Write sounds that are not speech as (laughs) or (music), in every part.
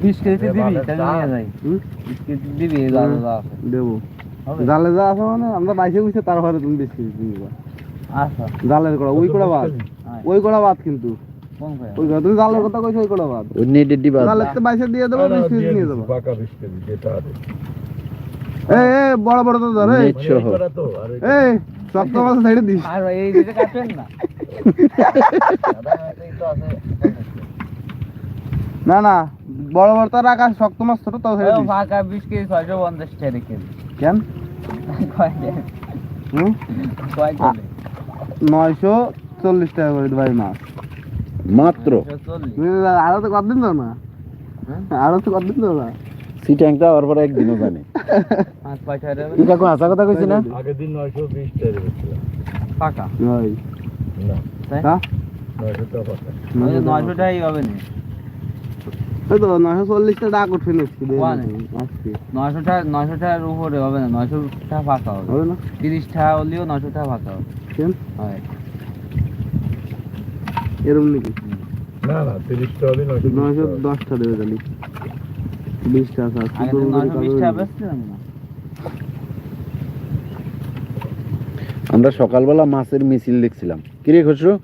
বিশ কেজি এ দিবি বালের তাহলে দাম। নিয়ে যাই? বিশ কেজি দিবি এই লাল লাল আছে। দেবো। জালে যা আছে মানে আমরা বাইশে বুঝছে তারপরে তুমি বেশি নিবা আচ্ছা। জালের কড়া ওই কড়া বাদ। আয়। ওই কড়া বাদ কিন্তু। ওই কড়া তুমি জালের কথা কইছো ওই কড়া বাদ। ওই নেটের ডিবা জালের তো বাইশে দিয়ে দেবো বিশ কেজি নিয়ে যাব পাকা বিশ কেজি যেটা আছে। এই এই বড় বড় তো ধর এই মানে তো, মাছ দিস। আর এই কাটেন (laughs) না না। বড় বড় তো রাখা শক্ত মাছ ছোট তাও ছেড়ে দিস। ফাঁকা বিশ কেজি ছয়শো পঞ্চাশ টাকা কেজি কেন? কয় হুম? কয় নয়শো চল্লিশ টাকা করে ভাই মাছ। মাত্র? আরও তো কতদিন দাও না? আরও তো কতদিন দাও না? সিট্যাংটা আর পরে একদিনও জানে। পাঁচ পয়সা দেবে তুই কাকু আসা কথা কইছি না? আগের দিন নয়শো বিশ টাকা বেচছিলাম। ফাঁকা? ওই না। তাই? নয়শো টাকা। পাকা ওই যে নয়শো টাকাই হবে না। নয়শো চল্লিশটা ডাক উঠে নিচ্ছি নয়শো টাকা নয়শো টাকার উপরে হবে না নয়শো টাকা ফাঁকা হবে। হবে না? তিরিশ টাকা হলেও নয়শো টাকা ফাঁকা হবে। হয়। এরম নাকি? না না তিরিশটা হলে নয়শো বিশ নয়শো টাকা। দশটা দেবে তাহলে। বিশটা আগে নয়শো বিশ বেচছিলাম না। আমরা সকালবেলা মাছের মিছিল দেখছিলাম। কিরে খসরু?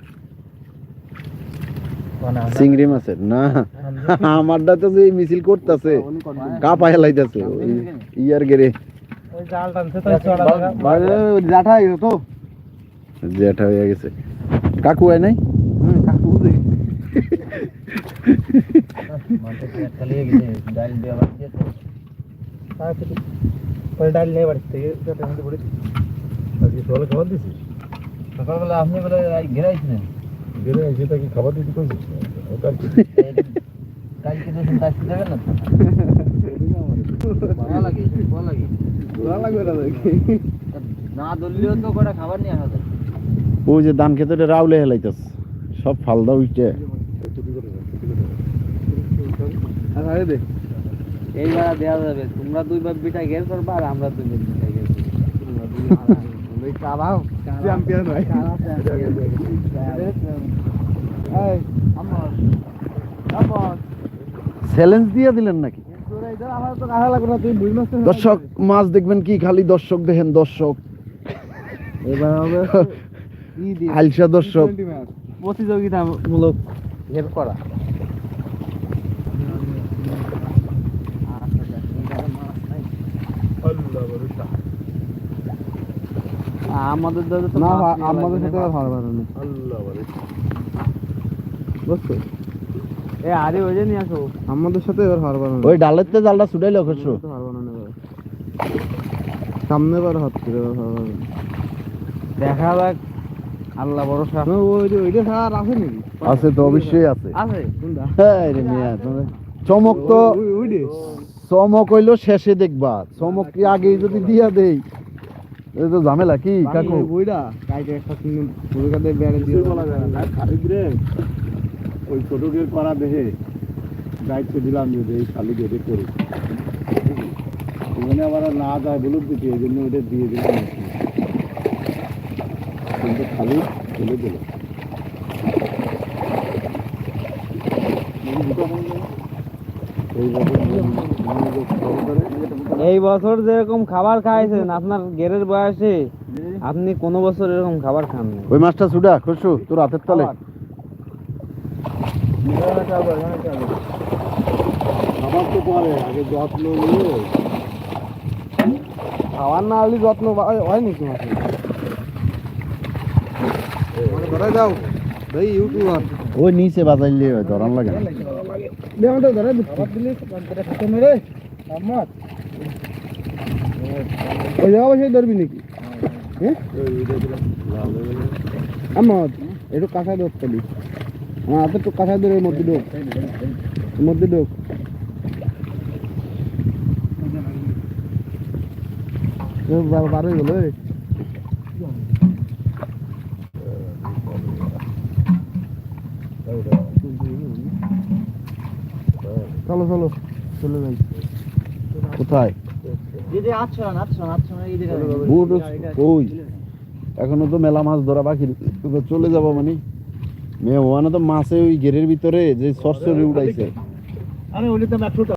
চিংড়ি মাছের না। আমারটা তো যে মিছিল করতেছে উনি করবেন। কা পায়ে লাইতাছে ওই ইয়ার গেরে বাইরে ওই জাঠা গেছে তো জেঠা হয়ে গেছে কাকু হয় নাই হুম, কাকু বুঝে। মাঠে পেঁয়াজ চালিয়ে গেছে ডাল দিয়ে আবার দিয়েছে আজকে সকালে খাবার দিছিস? সকালবেলা আপনি বলে ঘেরাইছিলেন গেলে এসে তাকে খাবার দিতে কইছিস? (laughs) কালকে তার দেবেন না? ভালো লাগে ভালো লাগে। ভালো লাগবে না না ধরলেও তো কটা খাবার নিয়ে আসা ওই যে ধান খেতে রাউলে হেলাইতাছে সব ফালদা দে। এইবার দেওয়া যাবে তোমরা দুই বার বিটা গের করবা আর আমরা দুই বার বিটা গের ওই কারাও চ্যাম্পিয়ন ভাই আমার আমার চ্যালেঞ্জ দিয়ে দিলেন নাকি? দর্শক মাছ দেখবেন কি খালি দর্শক দেখেন দর্শক। এবার হবে (laughs) আলসা দর্শক। প্রতিযোগিতামূলক হেল্প করা। আমাদের দাদা তো না আমাদের সাথে আর ভালো ভালো নেই। আল্লাহ। বুঝছ? এ আরে ওই যে নিয়ে আসো। আমাদের সাথে এবার হার বানানো। ওই ডালের জালটা ছুটাইলো খসরু হার বানানো সামনে বার হচ্ছে এবার দেখা যাক আল্লাহ ভরসা। ওই যে ওইটা সার আছে নাকি? আছে তো অবশ্যই আছে। আছে হ্যাঁ রে মিয়া, চমক তো চমক হইল শেষে দেখবা। চমক কি আগে যদি দিয়া দেই। এই তো ঝামেলা কি কাকু? ওইটা কাইটে একটা কিনে পুরো কাতে বেড়ে দিয়ে বলা যায় না। রে, ওই ছোটকে করা দেখে দায়িত্ব দিলাম যে এই খালি গেটে করি ওখানে আবার না যায় বলুন দিতে এই জন্য ওটা দিয়ে দিলাম কিন্তু খালি চলে দিল এই বছর যেরকম খাবার খাইছেন আপনার গেরের বয়সে আপনি কোনো বছর এরকম খাবার খাননি। ওই মাছটা ছুটা খুশু তোর হাতের তলে। আমার তো পরে আগে যত্ন নিয়ে। খাওয়ার না হলে যত্ন হয়- হয় মাসে মানে ধরে যাও। ভাই ইউটিউবার। ওই নিচে বাজাইলে হয় ধরান লাগে না। দে আমাদের ধরে খাবার দিলে খাতে রে আমার ওই জায়গা বসে ধরবি নাকি? হ্যাঁ। আমার একটু কাঁচা আমার হাতে একটু কাঁচা ধরে মধ্যে ঢোক। মধ্যে ঢোক। বার হয়ে গেল চলো চলো চলে যাই। কোথায়? এখনও তো মেলা মাছ ধরা বাকি তো তো চলে যাব মানে। মেয়ে ওখানে তো মাছে ওই গেরের ভিতরে যে সরসরি উড়াইছে। আরে ওলি তো টাকা